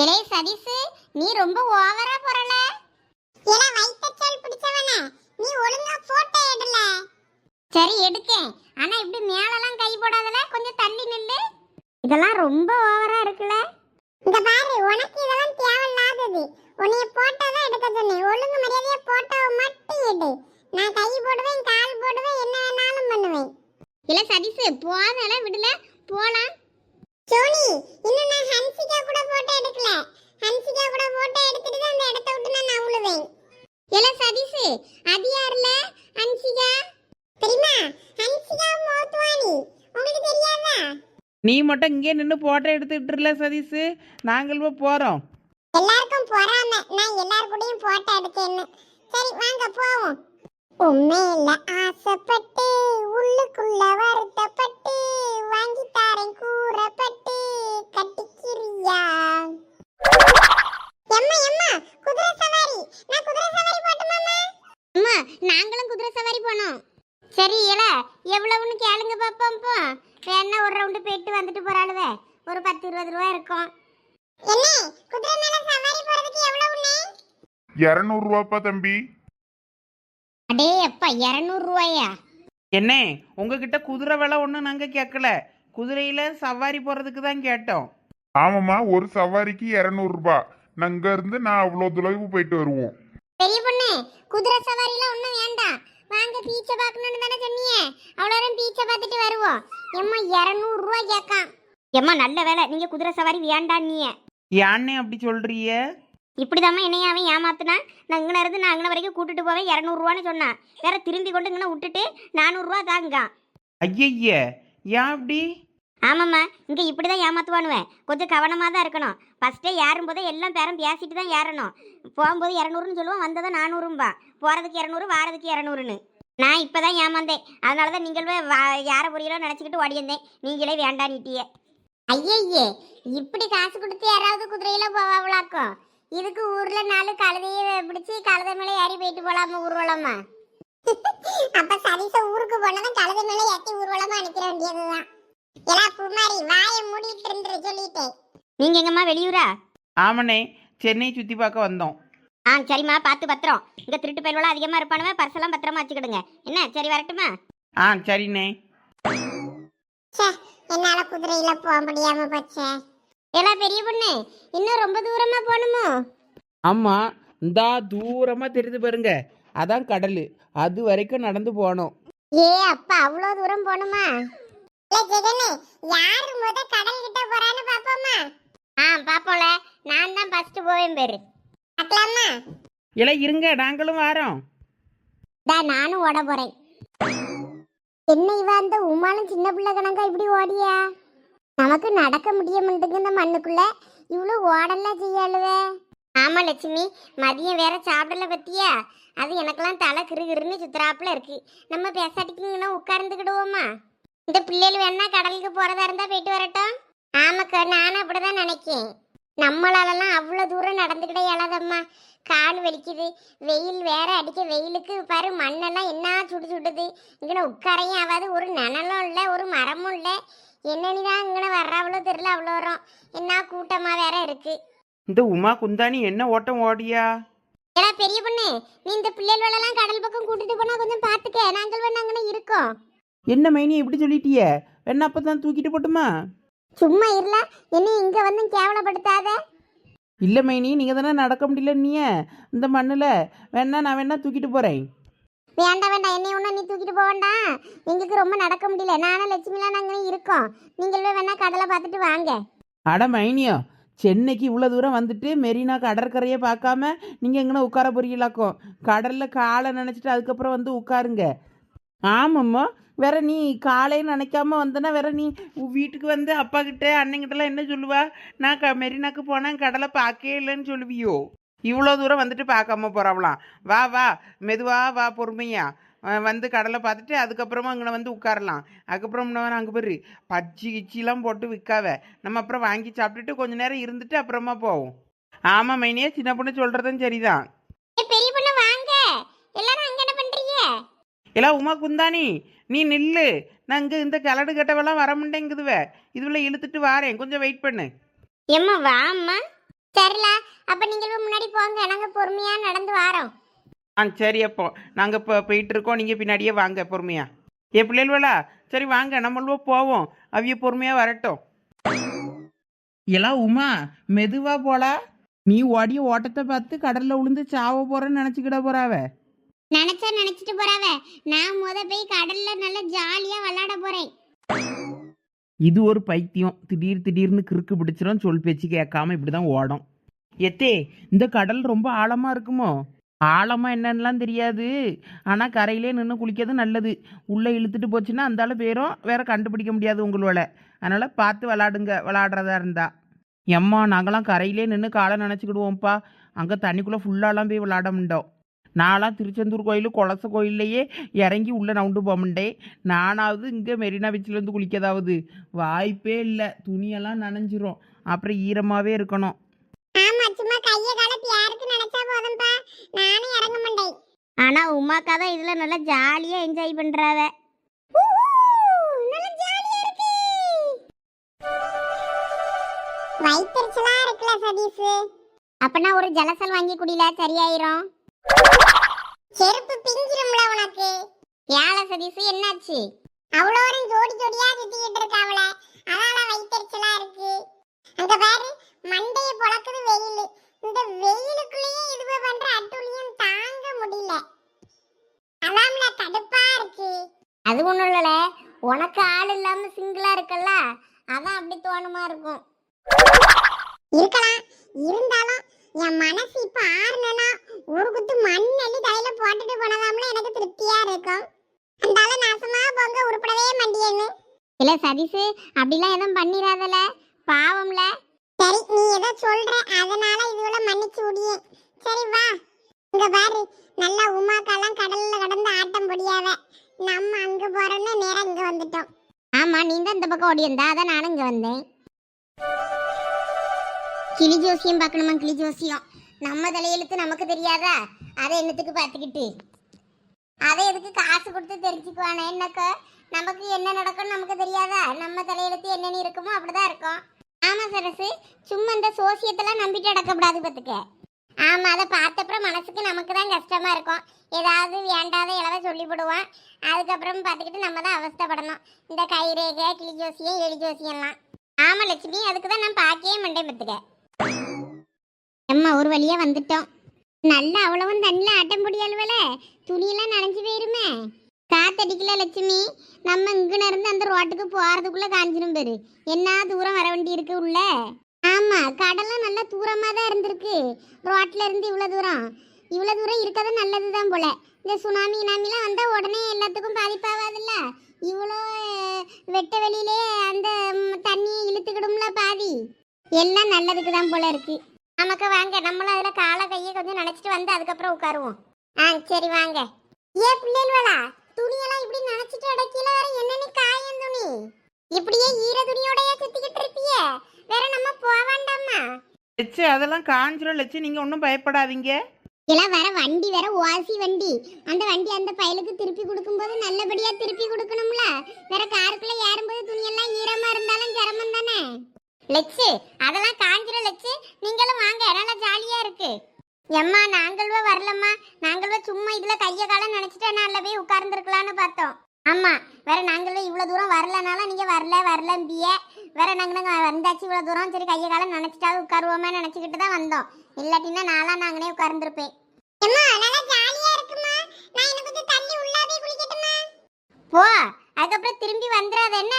இளைய சதீசு நீ ரொம்ப ஓவரா போறல. இல வைத்தச்சல் பிடிச்சவனே நீ ஒழுங்கா போட்டோ எடுல. சரி எடுக்கேன் ஆனா இப்படி மேலலாம் கை போடாதல கொஞ்சம் தள்ளி நில்லு. இதெல்லாம் ரொம்ப ஓவரா இருக்குல்ல இந்த பாரு உனக்கு இதெல்லாம் தேவையில்லாதது. உன்னைய போட்டோ தான் எடுக்க சொன்னேன். ஒழுங்கு மரியாதையா போட்டோவை மட்டும் எடு. நான் கை போடுவேன் கால் போடுவேன் என்ன வேணாலும் பண்ணுவேன். இல்லை சதீசு போதல விடல. போலாம். சோனி இன்னும் நான் ஹன்சிகா கூட போட்டோ எடுக்கல. ஹன்சிகா கூட போட்டோ எடுத்துட்டு தான் அந்த இடத்த விட்டு நான் நவுளுவேன் இல்ல சதீசு அது யாருல? ஹன்சிகா. தெரியுமா? ஹன்சிகா மோத்வானி. உங்களுக்கு தெரியாதா? நீ மட்டும் இங்கே நின்று போட்டோ எடுத்துக்கிட்டுல சதீஷ். நாங்கள் இப்போ போகிறோம் எல்லாருக்கும் பொறாம. நான் எல்லார் கூடயும் போட்டோ எடுக்கேன்னு சரி வாங்க போவோம். உண்மையில ஆசைப்பட்டு உள்ளுக்குள்ள வருத்தப்பட்டு வாங்கி தாரேன் கூறப்பட்டு கட்டிக்கிறியா? எம்மா எம்மா குதிரை சவாரி. நான் குதிரை சவாரி போட்டுமாமா அம்மா? நாங்களும் குதிரை சவாரி போனோம். சரி இல எவ்வளவுன்னு கேளுங்க பாப்போம் போ. வேணா ஒரு ரவுண்டு போயிட்டு வந்துட்டு போறாளுவே. ஒரு பத்து இருபது ரூபா இருக்கும். என்ன? குதிரை மேல சவாரி போறதுக்கு எவ்வளவுண்ணே இரநூறுவாப்பா தம்பி. அடே அப்பா இருநூறு ரூபாயா? என்ன உங்ககிட்ட குதிரை விலை ஒன்றும் நாங்கள் கேட்கல. குதிரையில் சவாரி போகிறதுக்கு தான் கேட்டோம். ஆமாம்மா ஒரு சவாரிக்கு இரநூறுபா நாங்க இருந்து நான் அவ்வளோ தொலைவு போயிட்டு வருவோம். பெரிய பொண்ணு குதிரை சவாரிலாம் ஒண்ணும் வேண்டாம். வாங்க பீச்சை பார்க்கணும்னு தானே சொன்னீங்க அவ்வளோ நேரம் பீச்சை பார்த்துட்டு வருவோம். எம்மா இருநூறு ரூபா கேட்கான். எம்மா நல்ல வேலை. நீங்க குதிரை சவாரி வேண்டாம் நீ ஏன்னே அப்படி சொல்றிய? இப்படிதாம்மா என்னைய அவன் ஏமாத்துனா? நான் இங்கே இருந்து நான் அங்கே வரைக்கும் கூட்டிட்டு போவேன் இரநூறுவான்னு சொன்னான் வேற திரும்பி கொண்டு இங்கே விட்டுட்டு நானூறுரூவா தாங்க. ஐயய்ய ஏன் அப்படி? ஆமாம்மா இங்கே இப்படி தான் ஏமாத்துவானுவேன். கொஞ்சம் கவனமாக தான் இருக்கணும் ஃபஸ்ட்டே ஏறும்போதே எல்லாம் பேரும் பேசிட்டு தான் ஏறணும். போகும்போது இரநூறுன்னு சொல்லுவோம் வந்ததும் நானூறும்பா. போகிறதுக்கு இரநூறு வாரதுக்கு இரநூறுன்னு. நான் இப்போ தான் ஏமாந்தேன். அதனால தான் நீங்களே யாரை புரியலோ நினச்சிக்கிட்டு ஓடியிருந்தேன் நீங்களே வேண்டான்னுட்டியே ஐயய்யே இப்படி காசு கொடுத்து யாராவது குதிரையில போவாங்களாக்கும் இதுக்கு ஊர்ல நாலு கழுதையை பிடிச்சி கழுதை மேலே ஏறி போயிட்டு போலாமா ஊர்வலமா? அப்ப சதீச ஊருக்கு போனதும் கழுதை மேலே ஏற்றி ஊர்வலமா அனுப்பிட வேண்டியதுதான். எலா குமாரி வாயை மூடிட்டு இருந்து சொல்லிட்டேன். நீங்க எங்கம்மா வெளியூரா? ஆமாண்ணே சென்னை சுற்றி பார்க்க வந்தோம். ஆ சரிம்மா பார்த்து பத்திரம். இங்க திருட்டு பயல்வெல்லாம் அதிகமா இருப்பானுவ பர்செல்லாம் பத்திரமா வச்சுக்கிடுங்க. என்ன சரி வரட்டுமா? ஆ சரிண்ணே. என்னால குதிரையில போக முடியாம போச்சே. எல்லாம் பெரிய பொண்ணு இன்னும் ரொம்ப தூரமா போகணுமோ? ஆமாம் இந்தா தூரமாக தெரியுது பாருங்க. அதான் கடல். அது வரைக்கும் நடந்து போனோம் ஏ அப்பா அவ்வளோ தூரம் போகணுமா? இல்ல ஜெகனே யாரு முத கடல் கிட்ட போறான்னு பாப்போமா? ஆ பாப்போம்ல. நான் தான் ஃபர்ஸ்ட் போவேன் பேரு. இல்லை இருங்க நாங்களும் வரோம். டா நானும் ஓட போறேன். என்ன இவ அந்த உமாலும் சின்ன பிள்ளை கணக்கா இப்படி ஓடியா? நமக்கு நடக்க முடிய மாட்டேங்குது இந்த மண்ணுக்குள்ள. இவ்வளவு ஓடலாம் செய்யாளுவே. ஆமா லட்சுமி மதியம் வேற சாப்பிடல பத்தியா? அது எனக்கெல்லாம் தலை கிருகிருன்னு சுத்துறாப்புல இருக்கு. நம்ம பேசாட்டிக்கிங்கன்னா உட்கார்ந்துக்கிடுவோமா? இந்த பிள்ளைகள் வேணா கடலுக்கு போறதா இருந்தா போயிட்டு வரட்டும். ஆமாக்கா நானும் அப்படிதான் நினைக்கேன். நம்மளாலலாம் அவ்வளோ தூரம் நடந்துக்கிட்டே இயலாதம்மா. கால் வலிக்குது வெயில் வேற அடிக்க வெயிலுக்கு. பாரு மண்ணெல்லாம் என்ன சுடு சுடுது. இங்கே உட்காரையும் ஆகாது. ஒரு நனலும் இல்லை ஒரு மரமும் இல்லை. என்னன்னு தான் இங்கே வர்றாவளோ தெரியல அவ்வளோ வரும் என்ன கூட்டமாக வேற இருக்கு. இந்த உமா குந்தாணி என்ன ஓட்டம் ஓடியா? ஏடா பெரிய பொண்ணு நீ இந்த பிள்ளைகளெல்லாம் கடல் பக்கம் கூட்டிட்டு போனா கொஞ்சம் பார்த்துக்க நாங்கள் வேணா அங்கே இருக்கோம் என்ன மைனி இப்படி சொல்லிட்டியே? வேணா அப்போ தான் தூக்கிட்டு போட்டுமா? சும்மா இருல என்ன இங்கே வந்து கேவலப்படுத்தாத. இல்லை மைனி நீங்கள் தானே நடக்க முடியல நீய. இந்த மண்ணில் வேணா நான் வேணா தூக்கிட்டு போகிறேன் வேண்டாம் வேண்டாம். என்னை ஒன்றும் நீ தூக்கிட்டு போக வேண்டாம். எங்களுக்கு ரொம்ப நடக்க முடியல. நானும் லட்சுமிலாம் நாங்கள் இருக்கோம். நீங்களே வேணா கடலை பார்த்துட்டு வாங்க. அட மைனியோ சென்னைக்கு இவ்வளோ தூரம் வந்துட்டு மெரினா கடற்கரையை பார்க்காம நீங்கள் எங்கன்னா உட்கார போறீங்களாக்கும் கடலில் காலை நினச்சிட்டு அதுக்கப்புறம் வந்து உட்காருங்க. ஆமாம்மா. வேற நீ காலையே நினைக்காம வந்தனா வேற நீ வீட்டுக்கு வந்து அப்பா கிட்ட அண்ணங்கிட்டலாம் என்ன சொல்லுவா? நான் க மெரினாக்கு போனேன் கடலை பார்க்கவே இல்லைன்னு சொல்லுவியோ? இவ்வளோ தூரம் வந்துட்டு பார்க்காம போறாவலாம் வா வா மெதுவா வா பொறுமையா. அஹ் வந்து கடலை பார்த்துட்டு அதுக்கப்புறமா அங்கே வந்து உட்காரலாம். அதுக்கப்புறம் இன்னும் அங்கே போய் பச்சி கிச்சிலாம் போட்டு விற்காவ நம்ம அப்புறம் வாங்கி சாப்பிட்டுட்டு கொஞ்ச நேரம் இருந்துட்டு அப்புறமா போவோம். ஆமாம் மைனியே சின்ன பொண்ணு சொல்கிறதும் சரிதான். பெரிய பொண்ணு வாங்க. எல்லாரும் அங்க என்ன பண்றீங்க? எல்லாம் உமா குந்தாணி நீ நில்லு. நான் இங்கே இந்த கிளடு கட்டவெல்லாம் வர முடியேங்குதுவ இதுல இழுத்துட்டு வாரேன். கொஞ்சம் வெயிட் பண்ணு. எம்மா வாம்மா. சரில அப்ப நீங்களும் முன்னாடி போங்க. நாங்க பொறுமையா நடந்து வாரோம். ஆ சரி அப்போ. நாங்கள் இப்போ போயிட்டு இருக்கோம் நீங்கள் பின்னாடியே வாங்க பொறுமையா. ஏ பிள்ளைகளா சரி வாங்க. நம்மளோ போவோம். அவிய பொறுமையாக வரட்டும். எல்லாம் உமா மெதுவா போலா. நீ ஓடிய ஓட்டத்தை பார்த்து கடல்ல விழுந்து சாவ போறேன்னு நினச்சிக்கிட போறாவ? நினைச்சா நினைச்சிட்டு போறாவ. நான் முத போய் கடல்ல நல்லா ஜாலியா விளையாட போறேன். இது ஒரு பைத்தியம். திடீர் திடீர்னு கிறுக்கு பிடிச்சிடும் சொல் பேச்சு கேட்காம இப்படிதான் ஓடும். எத்தே இந்த கடல் ரொம்ப ஆழமா இருக்குமோ? ஆழமா என்னன்னுலாம் தெரியாது. ஆனா கரையிலே நின்று குளிக்கிறது நல்லது. உள்ள இழுத்துட்டு போச்சுன்னா அந்த பேரும் வேற கண்டுபிடிக்க முடியாது உங்களோட. அதனால பார்த்து விளாடுங்க விளாடுறதா இருந்தா. எம்மா நாங்களாம் கரையிலே நின்று காலை நினச்சிக்கிடுவோம்ப்பா. அங்கே தண்ணிக்குள்ளே ஃபுல்லாலாம் போய் விளாட முடியும் நான்லாம் திருச்செந்தூர் கோயில் கொலச கோயில்லையே இறங்கி உள்ளே நவுண்டு போகமுண்டேன் நானாவது இங்கே மெரினா பீச்சில் இருந்து குளிக்கதாவது. வாய்ப்பே இல்லை. துணியெல்லாம் நனைஞ்சிரும். அப்புறம் ஈரமாகவே இருக்கணும். ஆமா சும்மா கைய காலத்து யாருக்கு நினைச்சா போதும்பா. நானும் இறங்க மாட்டேன். ஆனா உமாக்கா தான் இதுல நல்லா ஜாலியா என்ஜாய் பண்றாவ. வயிற்றுச்சலா இருக்குல்ல சதீஷ். அப்பனா ஒரு ஜலசல் வாங்கி குடில சரியாயிரும். செருப்பு பிஞ்சிரும்ல உனக்கு? ஏழை சதீசு என்னாச்சு? அவ்வளோரும் ஜோடி ஜோடியா சுத்திக்கிட்டு இருக்காவல அதால வயிற்றுச்சலா இருக்கு. அங்க பாரு மண்டைய பொழக்குது வெயில். இந்த வெயிலுக்குள்ளேயே இதுவே பண்ற அட்டுளியும் தாங்க முடியல. அதாம்ல கடுப்பா இருக்கு. அது ஒண்ணும் இல்லல. உனக்கு ஆள் இல்லாம சிங்கிளா இருக்கல்ல? அதான் அப்படி தோணுமா இருக்கும். இருக்கலாம். இருந்தாலும் என் மனசு இப்ப இல்ல சதீஷ் அப்படிலாம் எதுவும் பண்ணிடாதல. பாவம்ல. சரி நீ ஏதோ சொல்ற. அதனால இதுவள மன்னிச்சு விடியே சரி வா. இங்க பாரு. நல்லா உமாக்கெல்லாம் கடல்ல கடந்து ஆட்டம் பொடியாவ நம்ம அங்க போறோம்னு நேரா இங்க வந்துட்டோம். ஆமா நீ தான் இந்த பக்கம் ஓடி வந்தா. அதான் நானும் இங்க வந்தேன். கிளி ஜோசியம் பார்க்கணுமா கிளி ஜோசியம்? நம்ம தலையெழுத்து நமக்கு தெரியாதா? அதை என்னத்துக்கு பார்த்துக்கிட்டு? அதை எதுக்கு காசு கொடுத்து தெரிஞ்சுக்குவானே என்னக்கா? நமக்கு என்ன நடக்கும்னு நமக்கு தெரியாதா? நம்ம தலையெழுத்து என்னென்ன இருக்குமோ அப்படிதான் இருக்கும். ஆமா சரசு. சும்மா இந்த சோசியத்தெல்லாம் நம்பிட்டு நடக்கக்கூடாது பத்துக்க. ஆமா அதை பார்த்தப்புறம் மனசுக்கு நமக்கு தான் கஷ்டமா இருக்கும். ஏதாவது வேண்டாத இளவ சொல்லிவிடுவான். அதுக்கப்புறம் பார்த்துக்கிட்டு நம்ம தான் அவஸ்தைப்படணும். இந்த கைரேகை கிளி ஜோசியம் எலி ஜோசியம்லாம் ஆமா லட்சுமி அதுக்கு தான் நான் பார்க்கவே மாட்டேன் பத்துக்க. அம்மா ஒரு வழியா வந்துட்டோம். நல்லா அவ்வளவும் தண்ணியில் ஆட்ட முடியாதுவல துணியெல்லாம் நனைஞ்சு போயிருமே? காத்தடிக்கல லட்சுமி. நம்ம இங்கன இருந்து அந்த ரோட்டுக்கு போகிறதுக்குள்ளே காஞ்சிரும் பேரு. என்ன தூரம் வர வேண்டி இருக்கு உள்ள? ஆமாம் கடலும் நல்லா தூரமாக தான் இருந்திருக்கு. ரோட்டில் இருந்து இவ்வளோ தூரம். இவ்வளோ தூரம் இருக்கிறது நல்லது தான் போல. இந்த சுனாமி இனாமிலாம் வந்தால் உடனே எல்லாத்துக்கும் பாதிப்பாகாதுல்ல இவ்வளோ வெட்ட வெளியிலே அந்த தண்ணி இழுத்துக்கிடும்ல பாதி? எல்லாம் நல்லதுக்கு தான் போல இருக்கு. நமக்கு வாங்க நம்மளும் அதில் காலை கையை கொஞ்சம் நினச்சிட்டு வந்து அதுக்கப்புறம் உட்காருவோம். ஆ சரி வாங்க. ஏ பிள்ளைகளா துணியெல்லாம் இப்படி நினைச்சிட்டு அடக்கில வேற என்னன்னு காயம் துணி. இப்படியே ஈர துணியோடய சுத்திக்கிட்டு இருப்பிய. வேற நம்ம போக வேண்டாமா? லட்சு அதெல்லாம் காஞ்சிரும் லட்சு நீங்கள் ஒன்றும் பயப்படாதீங்க. எல்லாம் வேற வண்டி வேற ஓசி வண்டி. அந்த வண்டி அந்த பயலுக்கு திருப்பி கொடுக்கும்போது நல்லபடியா திருப்பி கொடுக்கணும்ல? வேற காருக்குள்ள ஏறும்போது துணியெல்லாம் ஈரமா இருந்தாலும் சிரமம் தானே? லெச்சு அதெல்லாம் காஞ்சிர லெச்சு. நீங்களும் வாங்க நல்லா ஜாலியா இருக்கு. எம்மா நாங்களும் வரலம்மா. நாங்களும் சும்மா இதுல கைய காலம் நினைச்சிட்டு நல்ல போய் வரலான்னு பார்த்தோம். ஆமா வேற நாங்களும் இவ்வளவு தூரம் வரலனாலும் நீங்க வரல வரலம்பிய. வேற நாங்க நாங்க வந்தாச்சு இவ்வளவு தூரம். சரி கைய காலம் நினைச்சிட்டாவது உட்காருவோமே நினைச்சுக்கிட்டு தான் வந்தோம். இல்லாட்டினா நாளா நாங்களே உட்கார்ந்துருப்பேன். போ அதுக்கப்புறம் திரும்பி வந்துடாத என்ன?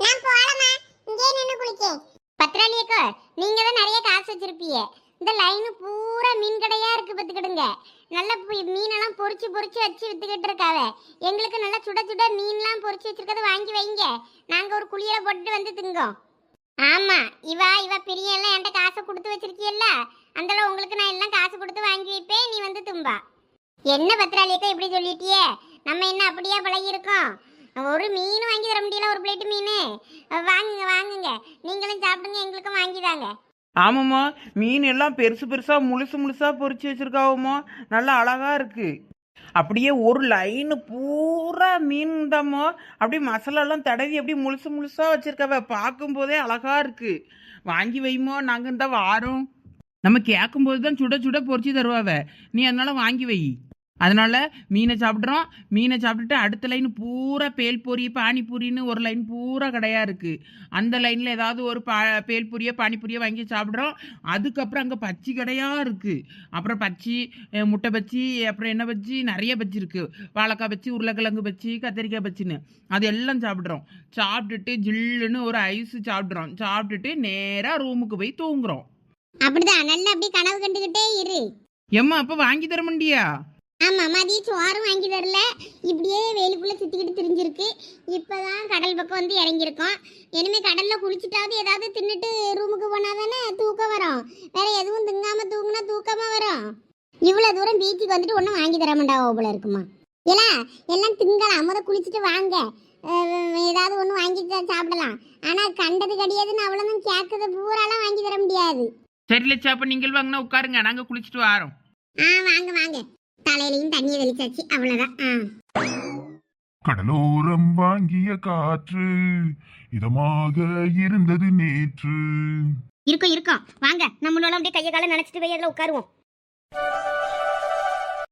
நான் போலமா இங்கே நின்னு குளிக்கேன். பத்ராளியக்கோ நீங்க தான் நிறைய காசு வச்சிருப்பீங்க. இந்த லைனு பூரா மீன் கடையா இருக்கு பத்துக்கிடுங்க நல்ல மீனெல்லாம் பொறிச்சு பொறிச்சு வச்சு வித்துக்கிட்டு இருக்காவ. எங்களுக்கு நல்லா சுட சுட மீன்லாம் பொறிச்சு வச்சிருக்கத வாங்கி வைங்க. நாங்க ஒரு குளியல போட்டுட்டு வந்து திங்கோம். ஆமா இவா இவ பிரிய எல்லாம் என்கிட்ட காசு கொடுத்து வச்சிருக்கியல்ல? அந்தளவு உங்களுக்கு நான் எல்லாம் காசு கொடுத்து வாங்கி வைப்பேன் நீ வந்து தும்பா. என்ன பத்திராளியக்கா இப்படி சொல்லிட்டியே? நம்ம என்ன அப்படியே பழகி இருக்கோம் ஒரு மீன் வாங்கி தர முடியல ஒரு பிளேட் மீன். வாங்குங்க வாங்குங்க. நீங்களும் சாப்பிடுங்க எங்களுக்கும் வாங்கி தாங்க. ஆமாம்மா மீன் எல்லாம் பெருசு பெருசாக முழுசு முழுசாக பொறிச்சு வச்சுருக்காவம்மா. நல்லா அழகாக இருக்குது அப்படியே ஒரு லைனு பூரா மீன் தாம்மா. அப்படியே மசாலாலாம் தடவி அப்படியே முழுசு முழுசாக வச்சுருக்காவ பார்க்கும்போதே அழகாக இருக்குது வாங்கி வைமோ நாங்கள் இருந்தால் வாரோம். நம்ம கேட்கும்போது தான் சுட சுட பொறிச்சு தருவாவ. நீ அதனால் வாங்கி வை. அதனால மீனை சாப்பிட்றோம். மீனை சாப்பிட்டுட்டு அடுத்த லைன் பூரா பேல்பூரி பானிபூரின்னு ஒரு லைன் பூரா கடையா இருக்கு. அந்த லைனில் ஏதாவது ஒரு பா பேல்பூரியை பானிபூரியை வாங்கி சாப்பிட்றோம். அதுக்கப்புறம் அங்கே பச்சி கடையா இருக்கு. அப்புறம் பச்சி முட்டை பச்சி அப்புறம் என்ன பச்சி நிறைய பச்சி இருக்கு. வாழைக்காய் பச்சி உருளைக்கிழங்கு பச்சி கத்திரிக்காய் பச்சின்னு அது எல்லாம் சாப்பிட்றோம். சாப்பிட்டுட்டு ஜில்லுன்னு ஒரு ஐஸ் சாப்பிட்றோம். சாப்பிட்டுட்டு நேராக ரூமுக்கு போய் தூங்குறோம். அப்படிதான். நல்லா அப்படி கனவு கண்டுகிட்டே இரு. எம்மா அப்போ வாங்கி தர முடியா ஆமா மதிய சோறும் வாங்கி தரல. இப்படியே வேலுக்குள்ள சுத்திக்கிட்டு திரிஞ்சிருக்கு. இப்பதான் கடல் பக்கம் வந்து இறங்கியிருக்கோம். இனிமே கடல்ல குளிச்சுட்டாவது ஏதாவது தின்னுட்டு ரூமுக்கு போனாதானே தூக்கம் வரும். வேற எதுவும் திங்காம தூங்குனா தூக்கமா வரும். இவ்வளவு தூரம் பீச்சுக்கு வந்துட்டு ஒன்றும் வாங்கி தர மாட்டாவோ போல இருக்குமா? இல்ல எல்லாம் திங்கலாம். முத குளிச்சுட்டு வாங்க. ஏதாவது ஒன்று வாங்கி சாப்பிடலாம். ஆனா கண்டது கிடையாதுன்னு அவ்வளோதான் கேட்கறது பூராலாம் வாங்கி தர முடியாது. சரி லட்சா அப்போ நீங்கள் வாங்கினா உட்காருங்க. நாங்கள் குளிச்சுட்டு வரோம். ஆ வாங்க வாங்க. தலையிலையும் தண்ணியை தெளிச்சாச்சு. அவ்வளோதான் ஆ. கடலோரம் வாங்கிய காற்று இதமாக இருந்தது நேற்று. இருக்கும் இருக்கும். வாங்க நம்மளோட அப்படியே கையை காலை நினைச்சிட்டு போய் அதில் உட்காருவோம்.